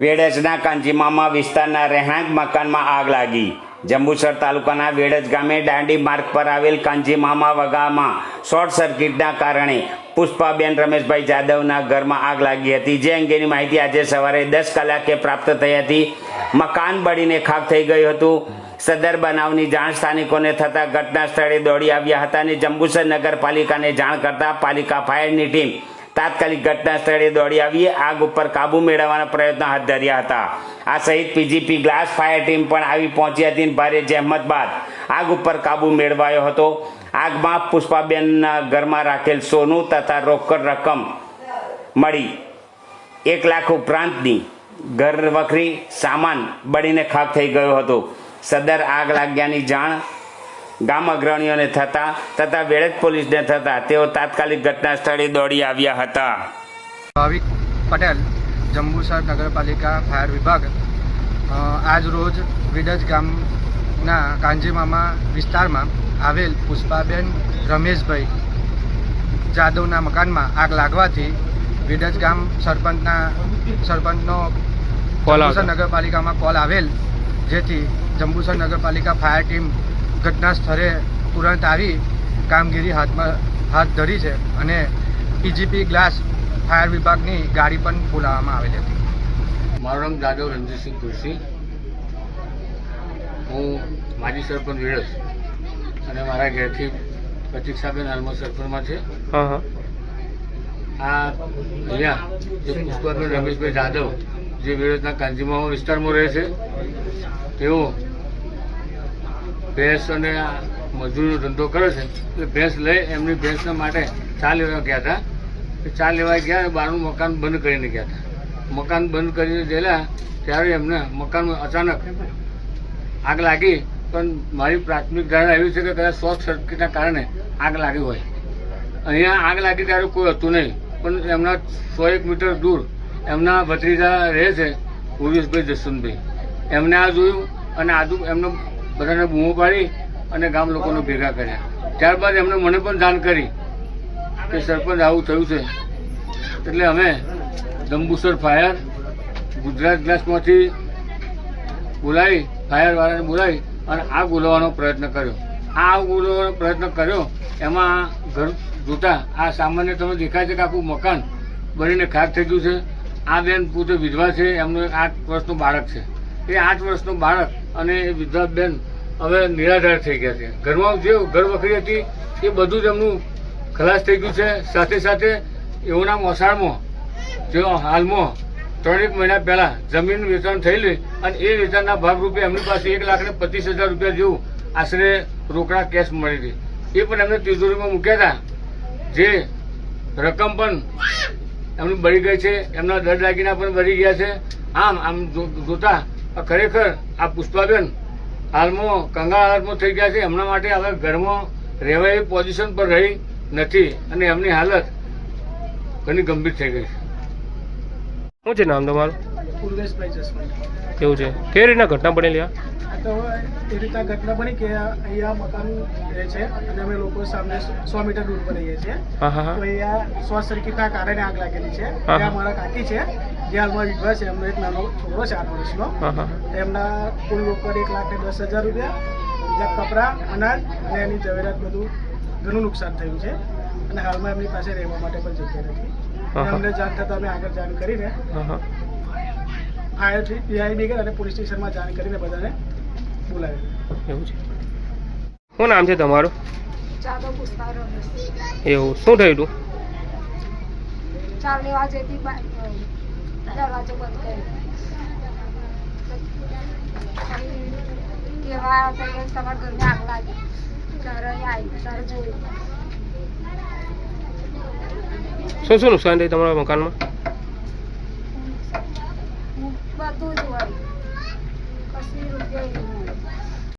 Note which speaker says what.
Speaker 1: વેડજના કાંજીમામા વિસ્તારના રહેણાંક મકાનમાં આગ લાગી. જંબુસર તાલુકાના વેડજ ગામે દાંડી માર્ગ પર આવેલ કાંજીમામા વગામાં શોર્ટ સર્કિટના કારણે પુષ્પાબેન રમેશભાઈ જાદવના ઘરમાં આગ લાગી હતી. જે અંગેની માહિતી આજે સવારે દસ કલાકે પ્રાપ્ત થઈ હતી. મકાન બળીને ખાક થઈ ગયું હતું. સદર બનાવની જાણ સ્થાનિકોને થતાં ઘટના સ્થળે દોડી આવ્યા હતા અને જંબુસર નગરપાલિકાને જાણ કરતા પાલિકા ફાયરની ટીમ તાત્કાલિક ઘટના સ્થળે દોડી આવી આગ ઉપર કાબુ મેળવવાના પ્રયત્નો હાથ ધર્યા હતા. આ સહિત પીજીપી ગ્લાસ ફાયર ટીમ પણ આવી પહોંચી હતી ભારે જહેમત બાદ આગ ઉપર કાબુ મેળવાયો હતો. આગમાં પુષ્પાબેનના ઘરમાં રાખેલ સોનું તથા રોકડ રકમ મળી. એક લાખ ઉપરાંતની ઘર વખરી સામાન બળીને ખાક થઈ ગયો હતો. સદર આગ લાગ્યાની જાણ ગામ અગ્રણીઓને થતા તથા વેળેજ પોલીસને થતા તેઓ તાત્કાલિક ઘટના સ્થળે દોડી આવ્યા હતા.
Speaker 2: ભાવિક પટેલ જંબુસર નગરપાલિકા ફાયર વિભાગ. આજ રોજ વિડજ ગામના કાંજીમામા વિસ્તારમાં આવેલ પુષ્પાબેન રમેશભાઈ જાદવના મકાનમાં આગ લાગવાથી વિડજ ગામ સરપંચના સરપંચનો જંબુસર નગરપાલિકામાં કોલ આવેલ જેથી જંબુસર નગરપાલિકા ફાયર ટીમ ઘટના સ્થળે તુરંત આવી કામગીરી હાથમાં હાથ ધરી છે અને પીજીપી ગ્લાસ ફાયર વિભાગની ગાડી પણ બોલાવવામાં આવેલી હતી.
Speaker 3: મારું નામ જાદવ રણજીતસિંહ તુલસી. હું માજી સરપંચ વેળસ અને મારા ઘેરથી પ્રતિક્ષાબેન હાલમાં સરપંચમાં છે.
Speaker 4: હા હા.
Speaker 3: આ અહીંયા જે પુષ્પાબેન રમેશભાઈ જાદવ જે વેળસના કાંજીમામા વિસ્તારમાં રહે છે તેઓ ભેંસ અને મજૂરીનો ધંધો કરે છે એટલે ભેંસ લઈ એમની ભેંસના માટે ચા લેવા ગયા હતા. ચા લેવા ગયા અને બહારનું મકાન બંધ કરીને ગયા હતા. મકાન બંધ કરીને ગયેલા ત્યારે એમને મકાનમાં અચાનક આગ લાગી, પણ મારી પ્રાથમિક ધારણા એવી છે કે કદાચ શોર્ટ સર્કિટના કારણે આગ લાગી હોય. અહીંયા આગ લાગી ત્યારે કોઈ હતું નહીં, પણ એમના સો એક મીટર દૂર એમના ભત્રીજા રહે છે ભુવેશભાઈ જસવંતભાઈ. એમને આ જોયું અને આજુ એમને બધાને બૂમો પાડી અને ગામ લોકોને ભેગા કર્યા. ત્યારબાદ એમને મને પણ જાણ કરી કે સરપંચ આવું થયું છે. એટલે અમે દંબુસર ફાયર ગુજરાત ગ્લાસમાંથી બોલાવી, ફાયરવાળાને બોલાવી અને આગ બોલાવવાનો પ્રયત્ન કર્યો. આ આગ બોલાવવાનો પ્રયત્ન કર્યો, એમાં ઘર જોતા આ સામાન્ય તમે દેખાય છે કે આખું મકાન બનીને ખાક થઈ ગયું છે. આ બેન પોતે વિધવા છે, એમનું આઠ વર્ષનું બાળક છે. એ આઠ વર્ષનું બાળક અને એ બેન હવે નિરાધાર થઈ ગયા છે. ઘરમાં જે ઘરવખરી હતી, એ બધું જ એમનું ખલાસ થઈ ગયું છે. સાથે સાથે એઓના મોસાળમાં જેઓ હાલમાં ત્રણેક મહિના પહેલા જમીન વેચાણ થયેલી અને એ વેચાણના ભાગરૂપે એમની પાસે એક લાખ ને પચીસ હજાર રૂપિયા જેવું આશરે રોકડા કેશ મળી હતી એ પણ એમને તિજોરીમાં મૂક્યા હતા. જે રકમ પણ એમની બળી ગઈ છે. એમના દર દાગીના પણ બળી ગયા છે. આમ આમ જોતા ખરેખર આ પુષ્પાબેન હાલમાં કંગાળ હાલતમાં થઈ ગયા છે. એમના માટે હવે ઘરમાં રહેવા એવી પોઝિશન પર રહી નથી અને એમની હાલત ઘણી ગંભીર થઈ ગઈ છે.
Speaker 4: શું છે નામ તમારું?
Speaker 5: પૂર્વેશભાઈ જસવંત
Speaker 4: કેવું છે? કેવી રીતના ઘટના બનેલી આ?
Speaker 5: આ તો એ રીતના ઘટના બની કે અહીંયા મકાન રહે છે અને અમે લોકો સામે સો મીટર દૂર પર રહીએ છીએ.
Speaker 4: હા હા
Speaker 5: તો અહીંયા શોર્ટ સર્કિટના કારણે આગ લાગેલી છે.
Speaker 4: હા.
Speaker 5: ત્યાં મારા કાકી છે. જે હાલમાં વિધવા છે એમનો એક નાનો છોકરો છે આઠ વર્ષનો. એમના કુલ રોકડ એક લાખ ને દસ હજાર રૂપિયા બીજા કપડાં અનાજ અને એની જવેરાત બધું ઘણું નુકસાન થયું છે. અને હાલમાં એમની પાસે રહેવા માટે પણ જગ્યા નથી. અમને જાણ થતાં અમે આગળ જાણ કરીને
Speaker 4: હા હા.
Speaker 5: ફાયર પીઆઈ બ્રિગેડ અને પોલીસ સ્ટેશનમાં જાણ કરીને બધાને બોલાવી
Speaker 4: એવું છે. શું નામ છે તમારું? એવું. શું થયું હતું
Speaker 6: લેવા જતી બા- દરવાજો બંધ કર્યો કેવા આવતા કે તમારા ઘરને આગ લાગી. ત્યારે આવી ત્યારે જોયું
Speaker 4: શું શું નુકસાન થયું તમારા મકાનમાં?
Speaker 6: બધું જ હોય. કશું રૂપિયા